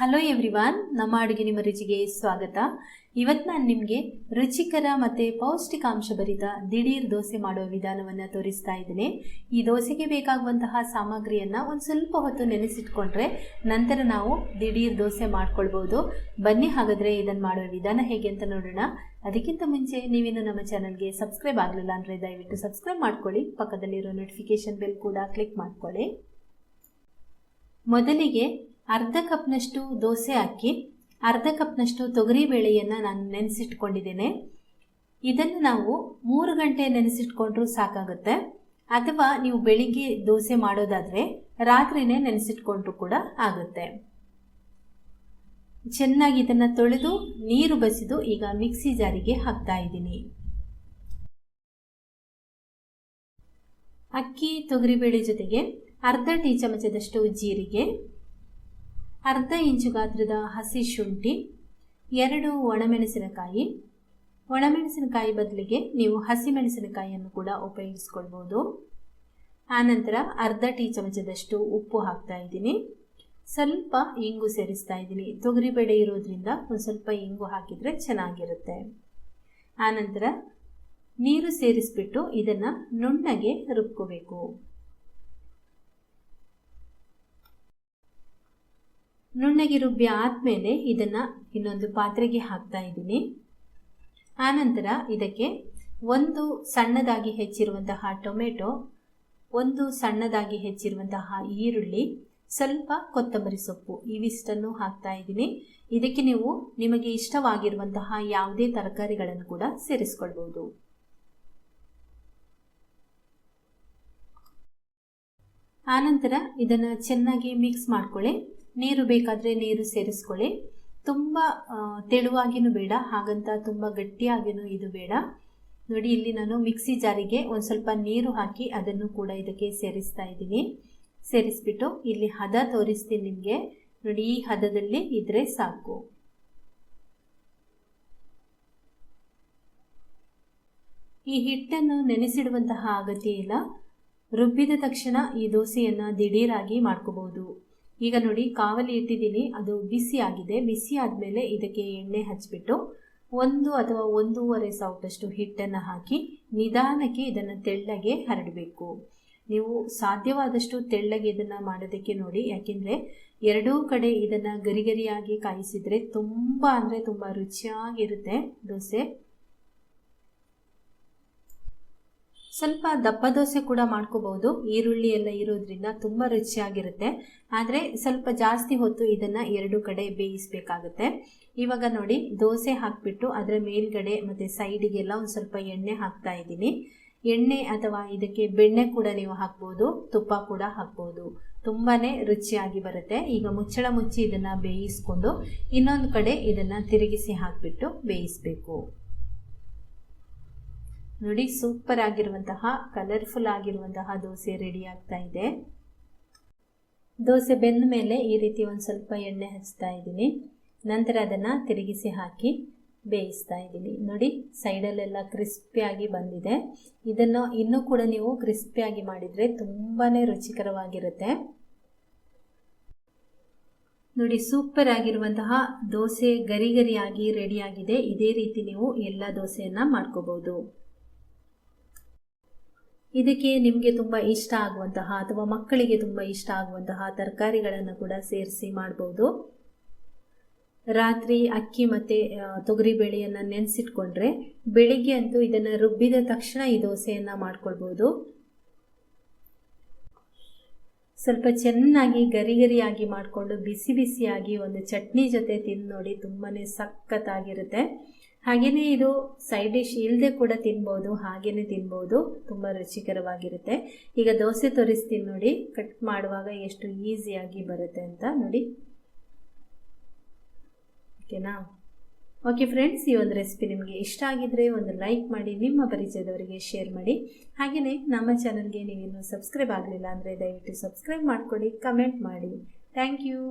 Hello everyone ನಮ್ಮ ಅಡುಗೆ ನಿಮ್ಮ ರುಚಿಗೆ ಸ್ವಾಗತ. ಇವತ್ತು ನಾನು ನಿಮಗೆ ರುಚಿಕರ ಮತ್ತು ಪೌಷ್ಟಿಕಾಂಶ ಭರಿತ ದಿಢೀರ್ ದೋಸೆ ಮಾಡುವ ವಿಧಾನವನ್ನು ತೋರಿಸ್ತಾ ಇದ್ದೇನೆ. ಈ ದೋಸೆಗೆ ಬೇಕಾಗುವಂತಹ ಸಾಮಗ್ರಿಯನ್ನು ಒಂದು ಸ್ವಲ್ಪ ಹೊತ್ತು ನೆನೆಸಿಟ್ಕೊಂಡ್ರೆ ನಂತರ ನಾವು ದಿಢೀರ್ ದೋಸೆ ಮಾಡ್ಕೊಳ್ಬೋದು. ಬನ್ನಿ ಹಾಗಾದರೆ ಇದನ್ನು ಮಾಡುವ ವಿಧಾನ ಹೇಗೆ ಅಂತ ನೋಡೋಣ. ಅದಕ್ಕಿಂತ ಮುಂಚೆ ನೀವಿನ್ನು ನಮ್ಮ ಚಾನಲ್ಗೆ ಸಬ್ಸ್ಕ್ರೈಬ್ ಆಗಲಿಲ್ಲ ಅಂದರೆ ದಯವಿಟ್ಟು ಸಬ್ಸ್ಕ್ರೈಬ್ ಮಾಡ್ಕೊಳ್ಳಿ, ಪಕ್ಕದಲ್ಲಿರೋ ನೋಟಿಫಿಕೇಷನ್ ಬೆಲ್ ಕೂಡ ಕ್ಲಿಕ್ ಮಾಡ್ಕೊಳ್ಳಿ. ಮೊದಲಿಗೆ ಅರ್ಧ ಕಪ್ನಷ್ಟು ದೋಸೆ ಅಕ್ಕಿ ಅರ್ಧ ಕಪ್ನಷ್ಟು ತೊಗರಿ ಬೇಳೆಯನ್ನು ನಾನು ನೆನೆಸಿಟ್ಕೊಂಡಿದ್ದೇನೆ. ಇದನ್ನು ನಾವು ಮೂರು ಗಂಟೆ ನೆನೆಸಿಟ್ಕೊಂಡ್ರೂ ಸಾಕಾಗುತ್ತೆ. ಅಥವಾ ನೀವು ಬೆಳಿಗ್ಗೆ ದೋಸೆ ಮಾಡೋದಾದರೆ ರಾತ್ರಿನೇ ನೆನೆಸಿಟ್ಕೊಂಡ್ರೂ ಕೂಡ ಆಗುತ್ತೆ. ಚೆನ್ನಾಗಿ ಇದನ್ನು ತೊಳೆದು, ನೀರು ಬಸಿದು ಈಗ ಮಿಕ್ಸಿ ಜಾರಿಗೆ ಹಾಕ್ತಾ ಇದ್ದೀನಿ. ಅಕ್ಕಿ ತೊಗರಿಬೇಳೆ ಜೊತೆಗೆ ಅರ್ಧ ಟೀ ಚಮಚದಷ್ಟು ಜೀರಿಗೆ ಅರ್ಧ ಇಂಚು ಗಾತ್ರದ ಹಸಿ ಶುಂಠಿ, ಎರಡು ಒಣಮೆಣಸಿನಕಾಯಿ. ಒಣಮೆಣಸಿನಕಾಯಿ ಬದಲಿಗೆ ನೀವು ಹಸಿಮೆಣಸಿನಕಾಯಿಯನ್ನು ಕೂಡ ಉಪಯೋಗಿಸ್ಕೊಳ್ಬೋದು. ಆನಂತರ ಅರ್ಧ ಟೀ ಚಮಚದಷ್ಟು ಉಪ್ಪು ಹಾಕ್ತಾ ಇದ್ದೀನಿ. ಸ್ವಲ್ಪ ಇಂಗು ಸೇರಿಸ್ತಾ ಇದ್ದೀನಿ. ತೊಗರಿಬೇಳೆ ಇರೋದ್ರಿಂದ ಒಂದು ಸ್ವಲ್ಪ ಇಂಗು ಹಾಕಿದರೆ ಚೆನ್ನಾಗಿರುತ್ತೆ. ಆನಂತರ ನೀರು ಸೇರಿಸ್ಬಿಟ್ಟು ಇದನ್ನು ನುಣ್ಣಗೆ ರುಬ್ಕೋಬೇಕು. ನುಣ್ಣಗೆ ರುಬ್ಬಿ ಆದಮೇಲೆ ಇದನ್ನು ಇನ್ನೊಂದು ಪಾತ್ರೆಗೆ ಹಾಕ್ತಾ ಇದ್ದೀನಿ. ಆನಂತರ ಇದಕ್ಕೆ ಒಂದು ಸಣ್ಣದಾಗಿ ಹೆಚ್ಚಿರುವಂತಹ ಟೊಮೆಟೊ, ಒಂದು ಸಣ್ಣದಾಗಿ ಹೆಚ್ಚಿರುವಂತಹ ಈರುಳ್ಳಿ, ಸ್ವಲ್ಪ ಕೊತ್ತಂಬರಿ ಸೊಪ್ಪು ಇವಿಷ್ಟನ್ನು ಹಾಕ್ತಾ ಇದ್ದೀನಿ. ಇದಕ್ಕೆ ನೀವು ನಿಮಗೆ ಇಷ್ಟವಾಗಿರುವಂತಹ ಯಾವುದೇ ತರಕಾರಿಗಳನ್ನು ಕೂಡ ಸೇರಿಸ್ಕೊಳ್ಬೋದು. ಆನಂತರ ಇದನ್ನು ಚೆನ್ನಾಗಿ ಮಿಕ್ಸ್ ಮಾಡ್ಕೊಳ್ಳಿ. ನೀರು ಬೇಕಾದರೆ ನೀರು ಸೇರಿಸ್ಕೊಳ್ಳಿ. ತುಂಬ ತೆಳುವಾಗಿನೂ ಬೇಡ, ಹಾಗಂತ ತುಂಬ ಗಟ್ಟಿಯಾಗಿನೂ ಇದು ಬೇಡ. ನೋಡಿ, ಇಲ್ಲಿ ನಾನು ಮಿಕ್ಸಿ ಜಾರಿಗೆ ಒಂದು ಸ್ವಲ್ಪ ನೀರು ಹಾಕಿ ಅದನ್ನು ಕೂಡ ಇದಕ್ಕೆ ಸೇರಿಸ್ತಾ ಇದ್ದೀನಿ. ಸೇರಿಸ್ಬಿಟ್ಟು ಇಲ್ಲಿ ಹದ ತೋರಿಸ್ತೀನಿ ನಿಮಗೆ. ನೋಡಿ, ಈ ಹದದಲ್ಲಿ ಇದ್ರೆ ಸಾಕು. ಈ ಹಿಟ್ಟನ್ನು ನೆನೆಸಿಡುವಂತಹ ಅಗತ್ಯ ಇಲ್ಲ. ರುಬ್ಬಿದ ತಕ್ಷಣ ಈ ದೋಸೆಯನ್ನು ದಿಢೀರಾಗಿ ಮಾಡ್ಕೋಬಹುದು ಈಗ ನೋಡಿ, ಕಾವಲಿ ಇಟ್ಟಿದ್ದೀನಿ. ಅದು ಬಿಸಿ ಆಗಿದೆ. ಬಿಸಿ ಆದಮೇಲೆ ಇದಕ್ಕೆ ಎಣ್ಣೆ ಹಚ್ಚಿಬಿಟ್ಟು ಒಂದು ಅಥವಾ ಒಂದೂವರೆ ಸೌಟಷ್ಟು ಹಿಟ್ಟನ್ನು ಹಾಕಿ ನಿಧಾನಕ್ಕೆ ಇದನ್ನು ತೆಳ್ಳಗೆ ಹರಡಬೇಕು. ನೀವು ಸಾಧ್ಯವಾದಷ್ಟು ತೆಳ್ಳಗೆ ಇದನ್ನು ಮಾಡೋದಕ್ಕೆ ನೋಡಿ. ಯಾಕೆಂದರೆ ಎರಡೂ ಕಡೆ ಇದನ್ನು ಗರಿಗರಿಯಾಗಿ ಕಾಯಿಸಿದರೆ ತುಂಬ ಅಂದರೆ ತುಂಬ ರುಚಿಯಾಗಿರುತ್ತೆ. ದೋಸೆ. ಸ್ವಲ್ಪ ದಪ್ಪ ದೋಸೆ ಕೂಡ ಮಾಡ್ಕೋಬಹುದು. ಈರುಳ್ಳಿ ಎಲ್ಲ ಇರೋದ್ರಿಂದ ತುಂಬ ರುಚಿಯಾಗಿರುತ್ತೆ. ಆದರೆ ಸ್ವಲ್ಪ ಜಾಸ್ತಿ ಹೊತ್ತು ಇದನ್ನು ಎರಡು ಕಡೆ ಬೇಯಿಸಬೇಕಾಗುತ್ತೆ. ಇವಾಗ ನೋಡಿ, ದೋಸೆ ಹಾಕಿಬಿಟ್ಟು ಅದರ ಮೇಲ್ಗಡೆ ಮತ್ತು ಸೈಡಿಗೆಲ್ಲ ಒಂದು ಸ್ವಲ್ಪ ಎಣ್ಣೆ ಹಾಕ್ತಾ ಇದ್ದೀನಿ. ಎಣ್ಣೆ ಅಥವಾ ಇದಕ್ಕೆ ಬೆಣ್ಣೆ ಕೂಡ ನೀವು ಹಾಕ್ಬೋದು, ತುಪ್ಪ ಕೂಡ ಹಾಕ್ಬೋದು. ತುಂಬಾ ರುಚಿಯಾಗಿ ಬರುತ್ತೆ. ಈಗ ಮುಚ್ಚಳ ಮುಚ್ಚಿ ಇದನ್ನು ಬೇಯಿಸ್ಕೊಂಡು ಇನ್ನೊಂದು ಕಡೆ ಇದನ್ನು ತಿರುಗಿಸಿ ಹಾಕಿಬಿಟ್ಟು ಬೇಯಿಸಬೇಕು. ನೋಡಿ ಸೂಪರ್ ಆಗಿರುವಂತಹ ಕಲರ್ಫುಲ್ ಆಗಿರುವಂತಹ ದೋಸೆ ರೆಡಿ ಆಗ್ತಾ ಇದೆ. ದೋಸೆ ಬೆಂದ ಮೇಲೆ ಈ ರೀತಿ ಒಂದು ಸ್ವಲ್ಪ ಎಣ್ಣೆ ಹಚ್ತಾ ಇದ್ದೀನಿ. ನಂತರ ಅದನ್ನು ತಿರುಗಿಸಿ ಹಾಕಿ ಬೇಯಿಸ್ತಾ ಇದ್ದೀನಿ. ನೋಡಿ, ಸೈಡಲ್ಲೆಲ್ಲ ಕ್ರಿಸ್ಪಿಯಾಗಿ ಬಂದಿದೆ. ಇದನ್ನು ಇನ್ನೂ ಕೂಡ ನೀವು ಕ್ರಿಸ್ಪಿಯಾಗಿ ಮಾಡಿದರೆ ತುಂಬಾ ರುಚಿಕರವಾಗಿರುತ್ತೆ. ನೋಡಿ ಸೂಪರ್ ಆಗಿರುವಂತಹ ದೋಸೆ ಗರಿ ಗರಿಯಾಗಿ ರೆಡಿಯಾಗಿದೆ ಇದೇ ರೀತಿ ನೀವು ಎಲ್ಲ ದೋಸೆಯನ್ನು ಮಾಡ್ಕೋಬಹುದು ಇದಕ್ಕೆ ನಿಮಗೆ ತುಂಬ ಇಷ್ಟ ಆಗುವಂತಹ ಅಥವಾ ಮಕ್ಕಳಿಗೆ ತುಂಬ ಇಷ್ಟ ಆಗುವಂತಹ ತರಕಾರಿಗಳನ್ನು ಕೂಡ ಸೇರಿಸಿ ಮಾಡ್ಬೋದು. ರಾತ್ರಿ ಅಕ್ಕಿ ಮತ್ತು ತೊಗರಿ ಬೇಳೆಯನ್ನು ನೆನೆಸಿಟ್ಕೊಂಡ್ರೆ ಬೆಳಿಗ್ಗೆ ಅಂತೂ ಇದನ್ನು ರುಬ್ಬಿದ ತಕ್ಷಣ ಈ ದೋಸೆಯನ್ನು ಮಾಡ್ಕೊಳ್ಬೋದು. ಸ್ವಲ್ಪ ಚೆನ್ನಾಗಿ ಗರಿ ಗರಿಯಾಗಿ ಮಾಡಿಕೊಂಡು ಬಿಸಿ ಬಿಸಿಯಾಗಿ ಒಂದು ಚಟ್ನಿ ಜೊತೆ ತಿಂದು ನೋಡಿ ತುಂಬಾ ಸಖತ್ತಾಗಿರುತ್ತೆ. ಹಾಗೆಯೇ ಇದು ಸೈಡ್ ಡಿಶ್ ಇಲ್ಲದೆ ಕೂಡ ತಿನ್ಬೋದು ಹಾಗೆಯೇ ತಿನ್ಬೋದು, ತುಂಬ ರುಚಿಕರವಾಗಿರುತ್ತೆ. ಈಗ ದೋಸೆ ತೋರಿಸ್ತೀನಿ ನೋಡಿ ಕಟ್ ಮಾಡುವಾಗ ಎಷ್ಟು ಈಸಿಯಾಗಿ ಬರುತ್ತೆ ಅಂತ ನೋಡಿ. ಓಕೆನಾ? ಓಕೆ ಫ್ರೆಂಡ್ಸ್ ಈ ಒಂದು ರೆಸಿಪಿ ನಿಮಗೆ ಇಷ್ಟ ಆಗಿದ್ರೆ ಒಂದು ಲೈಕ್ ಮಾಡಿ, ನಿಮ್ಮ ಪರಿಚಯದವರಿಗೆ ಶೇರ್ ಮಾಡಿ. ಹಾಗೆಯೇ ನಮ್ಮ ಚಾನಲ್ಗೆ ನೀವಿನ್ನೂ ಸಬ್ಸ್ಕ್ರೈಬ್ ಆಗಲಿಲ್ಲ ಅಂದರೆ ದಯವಿಟ್ಟು ಸಬ್ಸ್ಕ್ರೈಬ್ ಮಾಡಿಕೊಡಿ ಕಮೆಂಟ್ ಮಾಡಿ. Thank you